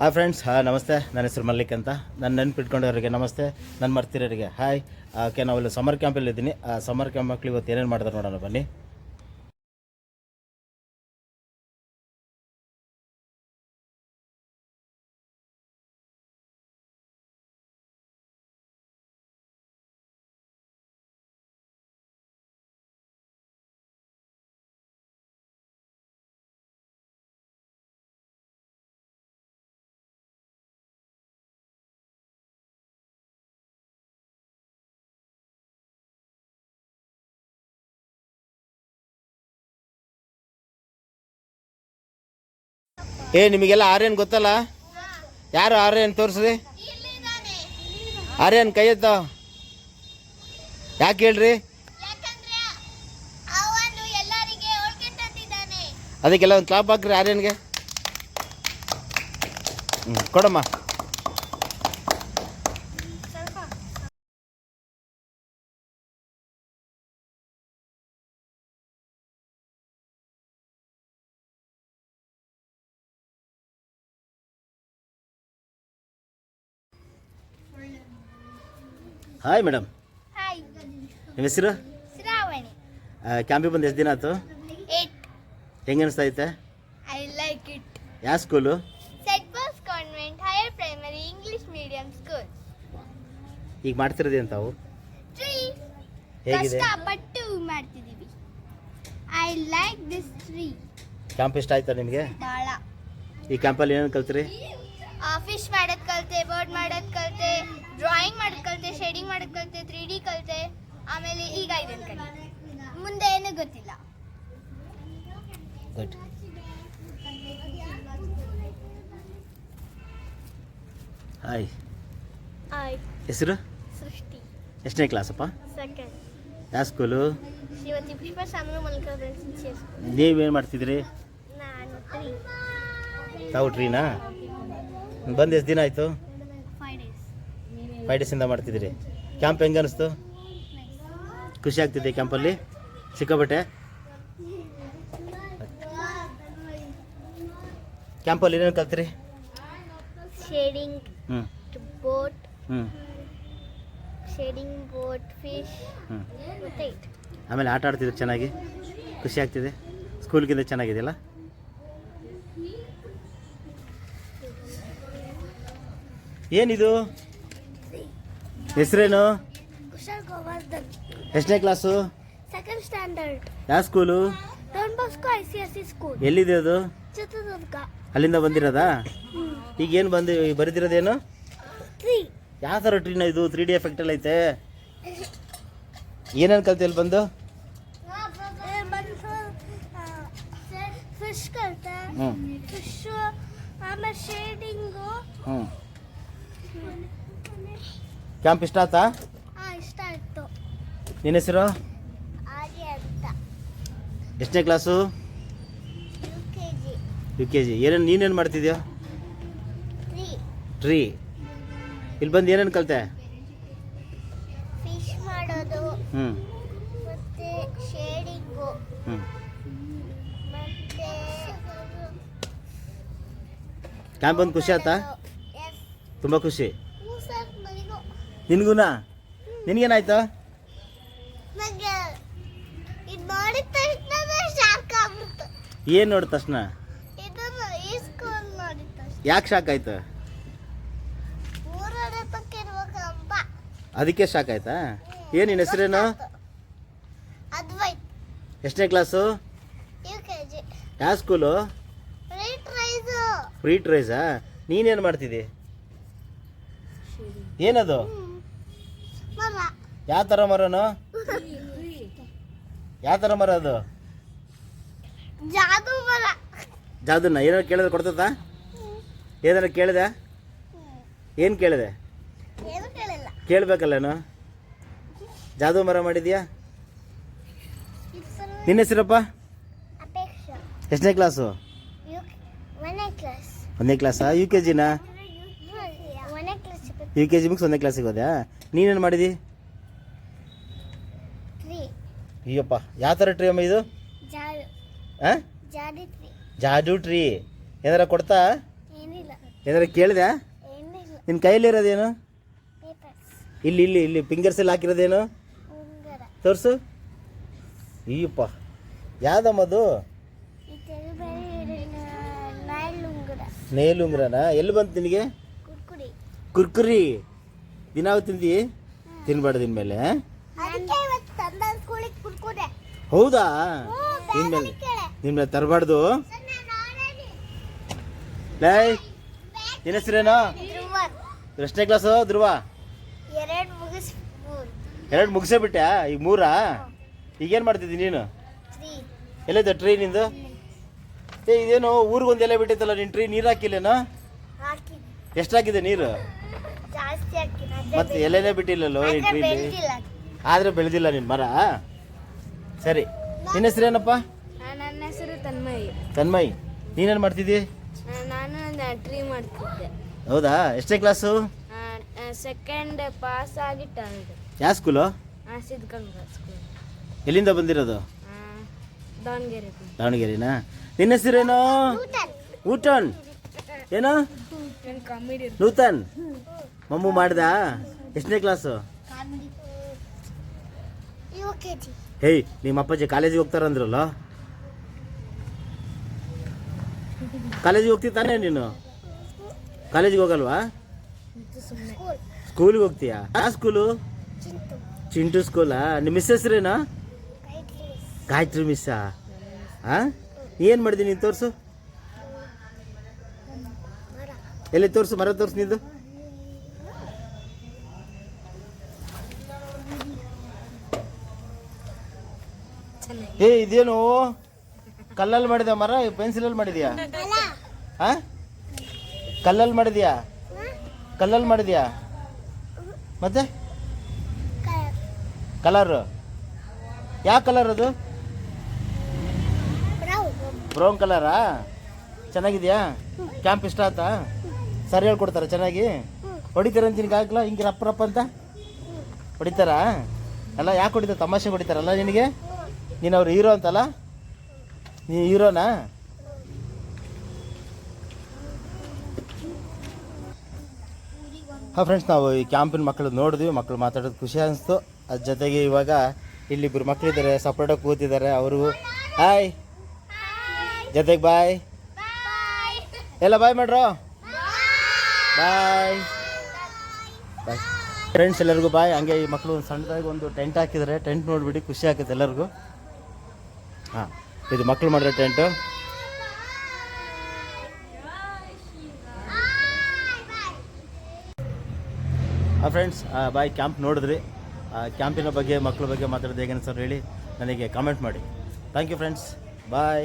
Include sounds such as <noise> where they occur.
Hi friends ಹಾಂ, ನಮಸ್ತೆ. ನನ್ನ ಹೆಸರು ಮಲ್ಲಿಕ್ ಅಂತ. ನನ್ನ ನೆನ್ಪಿಟ್ಕೊಂಡವರಿಗೆ ನಮಸ್ತೆ. ನನ್ನ ಮರ್ತಿರೋರಿಗೆ ಹಾಯ್ ಓಕೆ ನಾವಿಲ್ಲಿ ಸಮ್ಮರ್ ಕ್ಯಾಂಪಲ್ಲಿ ಇದ್ದೀನಿ ಆ ಸಮ್ಮರ್ ಕ್ಯಾಂಪ್ ಮಕ್ಕಳು ಇವತ್ತು ಏನೇನು ಮಾಡಿದ್ರು ನೋಡೋಣ ಬನ್ನಿ. ಏ, ನಿಮಗೆಲ್ಲ ಆರ್ಯನ್ ಗೊತ್ತಲ್ಲ? ಯಾರು ಆರ್ಯನ್ ತೋರಿಸ್ರಿ ಆರ್ಯನ್ ಕೈ ಎತ್ತ ಯಾಕೆ ಹೇಳ್ರಿ? ಅದಕ್ಕೆಲ್ಲ ಒಂದು ಕ್ಲಾಪ್ ಹಾಕ್ರಿ ಆರ್ಯನ್ಗೆ. ಹ್ಞೂ ಕೊಡಮ್ಮ. ಹಾಯ್ ಮೇಡಮ್ ಹಾಯ್ ನಿಮ್ಮ ಹೆಸರು? ಶ್ರಾವಣಿ. ಕ್ಯಾಂಪಿಗೆ ಬಂದು ಎಷ್ಟು ದಿನ ಆಯ್ತು? ಹೆಂಗೆ ಅನಿಸ್ತಾ ಐತೆ ಐ ಲೈಕ್ ಇಟ್ ಯಾವ ಸ್ಕೂಲು ಸೆಟ್ boss convent higher primary English medium school ಈಗ ಮಾಡ್ತಿರೋದು ಏನು ತಾವು? ಹೇಗಿದೆ? ಕಷ್ಟಪಟ್ಟು ಮಾಡ್ತಿದ್ದೀವಿ I like this tree camp ಇಷ್ಟ ಆಯ್ತಾ ನಿಮಗೆ? ಭಾಳ ಈ ಕ್ಯಾಂಪಲ್ಲಿ ಏನೇನು ಕಲ್ತ್ರಿ? ಫಿಶ್ ಮಾಡೋದು ಕಲಿತೆ ಬರ್ಡ್ ಮಾಡೋದು ಕಲ್ತೆ ಡ್ರಾಯಿಂಗ್ ಮಾಡೋದ್ ಕಲ್ತೆ ಶೇಡಿಂಗ್ ಮಾಡೋದ್ ಕಲ್ತೆ ತ್ರೀ ಡಿ ಕಲಿತೆ ಆಮೇಲೆ ಈಗ ಇದನ್ನು ಕಲಿ ಮುಂದೆ ಏನೂ ಗೊತ್ತಿಲ್ಲ. ಗುಡ್ ಹಾಯ್ ಆಯ್ ಹೆಸರು? ಸೃಷ್ಟಿ. ಎಷ್ಟನೇ ಕ್ಲಾಸಪ್ಪ ಸೆಕೆಂಡ್ ಯಾವ ಸ್ಕೂಲು ಶ್ರೀಮತಿ ಪುಷ್ಪ ಸಾಮನು ರೆಸಿಡೆನ್ಸಿಯಲ್ ನೀವೇನು ಮಾಡ್ತಿದ್ರಿ? ನಾನು ತ್ರೀ ತಾವು ಟ್ರೀನಾ ಬಂದು ಎಷ್ಟು ದಿನ ಆಯಿತು? ಫೈವ್ ಡೇಸಿಂದ ಮಾಡ್ತಿದ್ದೀರಿ. ಕ್ಯಾಂಪ್ ಹೆಂಗೆ ಅನಿಸ್ತು? ಖುಷಿ ಆಗ್ತಿದೆ ಕ್ಯಾಂಪಲ್ಲಿ ಸಿಕ್ಕಾಬಟ್ಟೆ ಕ್ಯಾಂಪಲ್ಲಿ ಏನೇನು ಕಲ್ತ್ರಿ? ಶೇಡಿಂಗ್ ಹ್ಞೂ ಬೋಟ್ ಹ್ಞೂ ಶೇಡಿಂಗ್ ಬೋಟ್ ಫಿಶ್ ಹ್ಞೂ ಆಮೇಲೆ ಆಟ ಆಡ್ತಿದ್ರು ಚೆನ್ನಾಗಿ? ಖುಷಿ ಆಗ್ತಿದೆ. ಸ್ಕೂಲ್ಗಿಂತ ಚೆನ್ನಾಗಿದೆಯಲ್ಲ? ಏನಿದು? ಹೆಸರೇನು? ಕುಶಲ್ ಗೋವರ್ಧನ್ ಎಷ್ಟನೇ ಕ್ಲಾಸು? ಸೆಕೆಂಡ್ ಸ್ಟ್ಯಾಂಡರ್ಡ್ ಯಾವ school Don Bosco I C S C school ಎಲ್ಲಿದೆ ಅದು? ಚಿತ್ರದುರ್ಗ. ಅಲ್ಲಿಂದ ಬಂದಿರೋದಾ? ಈಗ ಏನು ಬಂದು ಬರೆದಿರೋದೇನು? ತ್ರೀ ಯಾವ ಥರ ಟ್ರೀನ ಇದು? ತ್ರೀ ಡಿ ಎಫೆಕ್ಟಲ್ಲಿ ಐತೆ. <laughs> ಏನೇನು ಕಲಿತೆ ಇಲ್ಲಿ ಬಂದು? ಫಿಶ್ ಕಲ್ತೆ. ಹ್ಞೂ ಫಿಶ್ ಆಮೇಲೆ ಶೇಡಿಂಗು ಹ್ಞೂ ಕ್ಯಾಂಪ್ ಇಷ್ಟ ಆಯ್ತಾ? ಹಾಂ ಇಷ್ಟ ಆಯಿತು. ನಿನ್ನ ಹೆಸರು? ಹಾಗೆ ಅಂತ. ಎಷ್ಟನೇ class? U K G. U K G. ಏನೇನು ನೀನೇನು ಮಾಡ್ತಿದ್ಯೋ? ತ್ರೀ ಟ್ರೀ ಇಲ್ಲಿ ಬಂದು ಏನೇನು ಕಲಿತೆ? ಫಿಶ್ ಮಾಡೋದು. ಹ್ಞೂ ಮತ್ತೆ ಶೇಡಿಂಗು. ಹ್ಞೂ ಮತ್ತೆ ಕ್ಯಾಂಪ್ ಬಂದು ಖುಷಿ ಆಯ್ತಾ? ತುಂಬ ಖುಷಿ. ನಿನಗೂನಾ? ನಿನಗೇನಾಯ್ತು? ಏನು ನೋಡಿದ ತಕ್ಷಣ? ಇದನ್ನು ಈ ಸ್ಕೂಲ್ ನೋಡಿದ ತಕ್ಷಣ. ಯಾಕೆ ಶಾಕ್ ಆಯ್ತು? ಅದಕ್ಕೆ ಶಾಕ್ ಆಯ್ತಾ? ಏನು ನಿನ್ನ ಹೆಸರೇನು? ಅದ್ವೈತ್. ಎಷ್ಟನೇ ಕ್ಲಾಸು ಯಾವ ಸ್ಕೂಲು ಫ್ರೀಟ್ ರೈಸಾ ಫ್ರೀ ಟ್ರೈಸಾ ನೀನೇನು ಮಾಡ್ತಿದ್ದಿ? ಏನದು? ಯಾವ ಥರ ಮರನು? ಯಾವ ಥರ ಮರ ಅದು? ಜಾದು ಮರ. ನಾ ಏನಾರು ಕೇಳಿದ್ರೆ ಕೊಡ್ತದ ಏನಾರು ಕೇಳಿದೆ? ಏನು ಕೇಳಿದೆ? ಏನು ನಾನು ಕೇಳಬೇಕಲ್ಲೇನು? ಜಾದು ಮರ ಮಾಡಿದ್ಯಾ? ನಿನ್ನ ಹೆಸರಪ್ಪ? ಎಷ್ಟನೇ ಕ್ಲಾಸು. ಒಂದನೇ ಕ್ಲಾಸ್? ಯು ಕೆ ಜಿನಾ? ಯು ಕೆ ಜಿ ಮುಗಿಸ್ ಒಂದನೇ ಕ್ಲಾಸಿಗೆ ಹೋದ್ಯಾ ನೀನೇನು ಮಾಡಿದಿ? ಅಯ್ಯಪ್ಪ ಯಾವ ಥರ ಟ್ರೀ ಅಮ್ಮ ಇದು? ಹಾಂ ಜಾಡು ಟ್ರೀ ಏನಾರ ಕೊಡ್ತಾ? ಏನಾರ ಕೇಳಿದೆ? ನಿನ್ನ ಕೈಯಲ್ಲಿರೋದೇನು ಇಲ್ಲಿ ಇಲ್ಲಿ ಇಲ್ಲಿ ಫಿಂಗರ್ಸ್ ಎಲ್ಲ ಹಾಕಿರೋದೇನು? ತೋರಿಸು. ಅಯ್ಯಪ್ಪ ಯಾವ್ದಮ್ಮದು ಅದು? ನೇಲುಂಗ್ರನಾ ನೇಲ್ ಉಂಗ್ರನ? ಎಲ್ಲಿ ಬಂತು ನಿನಗೆ? ಕುರ್ಕುರಿ. ದಿನಾವು ದಿನ ತಿಂದಿ? ತಿನ್ಬಾರ್ದು ಇನ್ಮೇಲೆ. ಹೌದಾ? ಇನ್ಮೇಲೆ ನಿನ್ಮೇಲೆ ತರಬಾರ್ದು. ಲೈ ನಿನ್ನ ಹೆಸರೇನು? ಎಷ್ಟನೇ ಕ್ಲಾಸ್ ಧ್ರುವ? ಎರಡು ಮುಗಿಸ್ ಬಿಟ್ಟೆ ಈಗ ಮೂರಾ? ಈಗೇನು ಮಾಡ್ತಿದ್ದಿ ನೀನು? ಎಲ್ಲಿದ್ದ ಟ್ರೈನ್ ನಿಂದು? ಏ ಇದೇನು ಊರಿಗೊಂದು ಎಲೆ ಬಿಟ್ಟಿತ್ತಲ್ಲ ನಿನ್ನ ಟ್ರೈನ್ ನೀರು ಹಾಕಿಲ್ಲೇನೋ? ಎಷ್ಟು ಹಾಕಿದೆ ನೀರು? ಜಾಸ್ತಿ ಮತ್ತೆ ಎಲೆನೇ ಬಿಟ್ಟಿಲ್ಲಲ್ಲೋ ನಿನ್ನ ಟ್ರೀಲಿ ಬೆಳೆದಿಲ್ಲ ಆದ್ರೆ ಬೆಳೆದಿಲ್ಲ ನಿನ್ನ ಮರ? ಸರಿ. ನಿನ್ನ ಹೆಸರೇನಪ್ಪ ನನ್ನ ಹೆಸರು ತನ್ಮಯಿ. ತನ್ಮಯ್. ನೀನೇನು ಮಾಡ್ತಿದ್ದಿ? ನಾನು ಟ್ರೀ ಮಾಡ್ತಿದ್ದೆ. ಹೌದಾ? ಎಷ್ಟನೇ ಕ್ಲಾಸು ಸೆಕೆಂಡ್ ಪಾಸ್ ಆಗಿ ಟರ್ಡ್ ಯಾವ ಸ್ಕೂಲು ಸಿದ್ಧಗಂಗಾ ಸ್ಕೂಲ್ ಎಲ್ಲಿಂದ ಬಂದಿರೋದು? ದಾವಣಗೆರೆ ದಾವಣಗೆರೆನಾ? ನಿನ್ನ ಹೆಸರೇನು? ಊಟನ್. ಏನು? ಕಾಮಿಡಿ ನೂತನ್? ಮಮ್ಮು ಮಾಡ್ದ? ಎಷ್ಟನೇ ಕ್ಲಾಸು ಹೇಯ್ ನಿಮ್ಮ ಅಪ್ಪಾಜಿ ಕಾಲೇಜಿಗೆ ಹೋಗ್ತಾರಂದ್ರಲ್ಲ ಕಾಲೇಜಿಗೆ ಹೋಗ್ತಿತ್ತಾನೆ ನೀನು? ಕಾಲೇಜಿಗೆ ಹೋಗಲ್ವಾ? ಸ್ಕೂಲ್. ಸ್ಕೂಲಿಗೆ ಹೋಗ್ತೀಯಾ? ಆ ಸ್ಕೂಲು? ಚಿಂಟು. ಸ್ಕೂಲಾ. ನಿಮ್ಮ ಮಿಸ್ ಹೆಸ್ರೇನಾ? ಗಾಯತ್ರಿ ಮಿಸ್ಸಾ? ಹಾಂ ಏನು ಮಾಡಿದೀನಿ ನೀನು ತೋರಿಸು ಮರ ಎಲ್ಲಿ ತೋರಿಸು ಮರ ತೋರಿಸು ನಿಂದು? ಏ ಇದೇನು? ಕಲ್ಲಲ್ಲಿ ಮಾಡಿದ ಮರ ಪೆನ್ಸಿಲಲ್ಲಿ ಮಾಡಿದ್ಯಾ? ಹಾ ಕಲ್ಲಲ್ಲಿ ಮಾಡಿದ್ಯಾ? ಕಲ್ಲಲ್ಲಿ ಮಾಡಿದ್ಯಾ? ಮತ್ತೆ? ಕಲರ್ ಯಾವ ಕಲರ್ ಅದು? ಬ್ರೌನ್. ಬ್ರೌನ್ ಕಲರಾ ಚೆನ್ನಾಗಿದೆಯಾ? ಕ್ಯಾಂಪ್ ಇಷ್ಟ ಆಯ್ತಾ ಸರ್ ಹೇಳ್ಕೊಡ್ತಾರ ಚೆನ್ನಾಗಿ? ಹೊಡಿತಾರ ನಿನ್ಗೆ ಆಗಲ್ಲ ಹಿಂಗೆ ರಪ್ಪ ರಪ್ಪ ಅಂತ? ಹೊಡಿತಾರಾ? ಅಲ್ಲ ಯಾಕೆ ಹೊಡಿತಾರೆ ತಮಾಷೆ ಹೊಡಿತಾರಲ್ಲ ನಿನಗೆ? ನೀನು ಅವ್ರು ಹೀರೋ ಅಂತಲ್ಲ? ನೀ ಹೀರೋನಾ? ಹಾಂ ಫ್ರೆಂಡ್ಸ್ ನಾವು ಈ ಕ್ಯಾಂಪಿನ ಮಕ್ಕಳು ನೋಡಿದ್ವಿ ಮಕ್ಕಳು ಮಾತಾಡೋದು ಖುಷಿ ಅನಿಸ್ತು. ಅದ್ರ ಜೊತೆಗೆ ಇವಾಗ ಇಲ್ಲಿಬ್ಬರು ಮಕ್ಕಳಿದ್ದಾರೆ ಸಪ್ರೇಟಾಗಿ ಕೂತಿದ್ದಾರೆ ಅವರು ಹಾಯ್ ಜೊತೆಗೆ ಬಾಯ್ ಎಲ್ಲ ಬಾಯ್ ಮಾಡ್ರೋ? ಬಾಯ್ ಬಾಯ್ ಫ್ರೆಂಡ್ಸ್ ಎಲ್ಲರಿಗೂ ಬಾಯ್ ಹಂಗೆ ಈ ಮಕ್ಕಳು ಒಂದು ಸಣ್ಣದಾಗಿ ಒಂದು ಟೆಂಟ್ ಹಾಕಿದರೆ ಟೆಂಟ್ ನೋಡಿಬಿಡಿ, ಖುಷಿ ಆಗುತ್ತೆ ಎಲ್ಲರಿಗೂ. ಹಾಂ, ಇದು ಮಕ್ಕಳು ಮಾಡಿರೋ ಟೆಂಟು ಹಾಂ ಫ್ರೆಂಡ್ಸ್ ಬಾಯ್ ಕ್ಯಾಂಪ್ ನೋಡಿದ್ರಿ. ಕ್ಯಾಂಪಿನ ಬಗ್ಗೆ ಮಕ್ಕಳ ಬಗ್ಗೆ ಮಾತಾಡೋದು ಹೇಗೆ ಅನ್ಸೋರು ಹೇಳಿ ನನಗೆ ಕಾಮೆಂಟ್ ಮಾಡಿ. Thank you friends bye